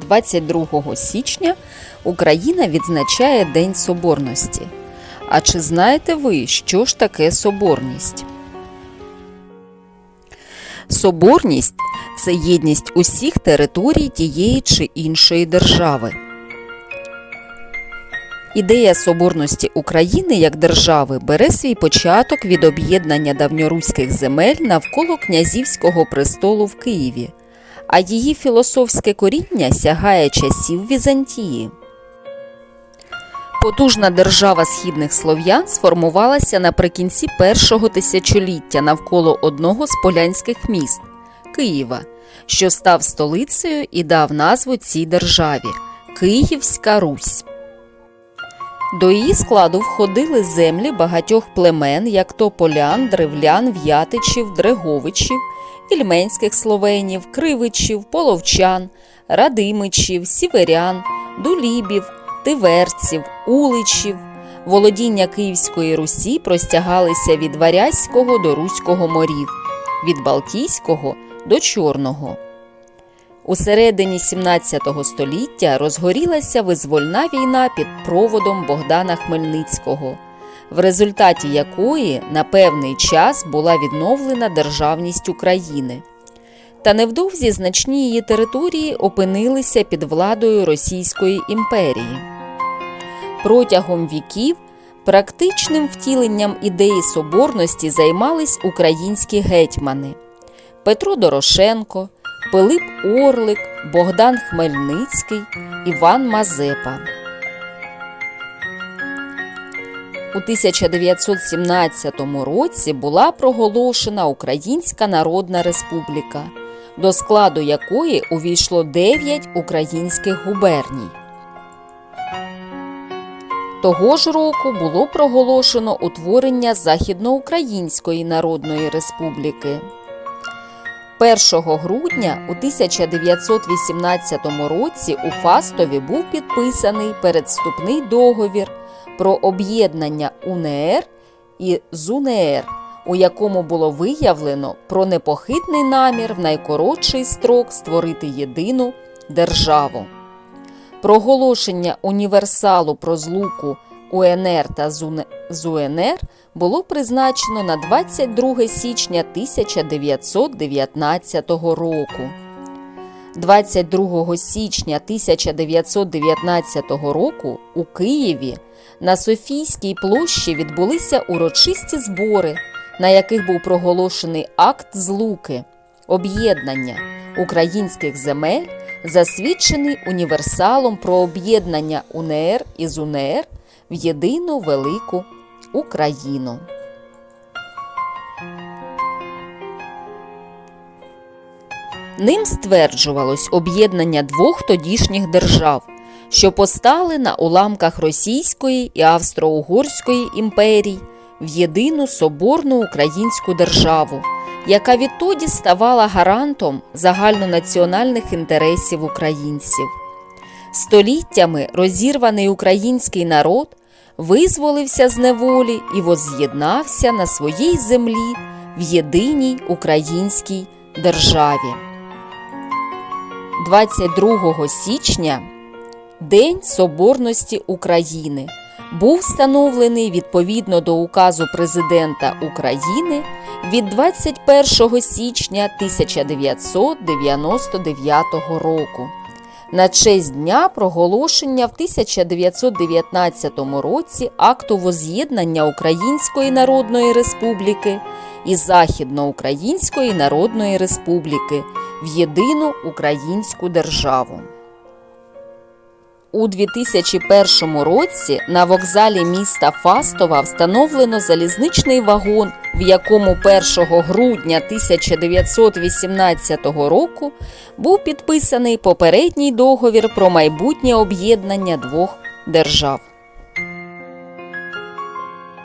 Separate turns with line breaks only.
22 січня Україна відзначає День Соборності. А чи знаєте ви, що ж таке соборність? Соборність це єдність усіх територій тієї чи іншої держави. Ідея соборності України як держави бере свій початок від об'єднання давньоруських земель навколо князівського престолу в Києві, а її філософське коріння сягає часів Візантії. Потужна держава східних слов'ян сформувалася наприкінці першого тисячоліття навколо одного з полянських міст Києва, що став столицею і дав назву цій державі Київська Русь. До її складу входили землі багатьох племен, як то полян, древлян, в'ятичів, дреговичів, вільменських словенів, кривичів, половчан, радимичів, сіверян, дулібів, тиверців, уличів. Володіння Київської Русі простягалися від Варязького до Руського морів, від Балтійського до Чорного. У середині 17 століття розгорілася визвольна війна під проводом Богдана Хмельницького, в результаті якої на певний час була відновлена державність України. Та невдовзі значні її території опинилися під владою Російської імперії. Протягом віків практичним втіленням ідеї соборності займались українські гетьмани Петро Дорошенко, Пилип Орлик, Богдан Хмельницький, Іван Мазепа. У 1917 році була проголошена Українська Народна Республіка, до складу якої увійшло 9 українських губерній. Того ж року було проголошено утворення Західноукраїнської Народної Республіки. 1 грудня у 1918 році у Фастові був підписаний передступний договір про об'єднання УНР і ЗУНР, у якому було виявлено про непохитний намір в найкоротший строк створити єдину державу. Проголошення універсалу про злуку УНР та ЗУНР було призначено на 22 січня 1919 року. 22 січня 1919 року у Києві на Софійській площі відбулися урочисті збори, на яких був проголошений акт злуки, об'єднання українських земель, засвідчений універсалом про об'єднання УНР і ЗУНР в єдину велику Україну. Ним стверджувалось об'єднання двох тодішніх держав, що постали на уламках Російської і Австро-Угорської імперій в єдину соборну українську державу, яка відтоді ставала гарантом загальнонаціональних інтересів українців. Століттями розірваний український народ визволився з неволі і воз'єднався на своїй землі в єдиній українській державі. 22 січня День Соборності України був встановлений відповідно до указу Президента України від 21 січня 1999 року на честь дня проголошення в 1919 році акту воз'єднання Української Народної Республіки і Західноукраїнської Народної Республіки в єдину українську державу. У 2001 році на вокзалі міста Фастова встановлено залізничний вагон, в якому 1 грудня 1918 року був підписаний попередній договір про майбутнє об'єднання двох держав.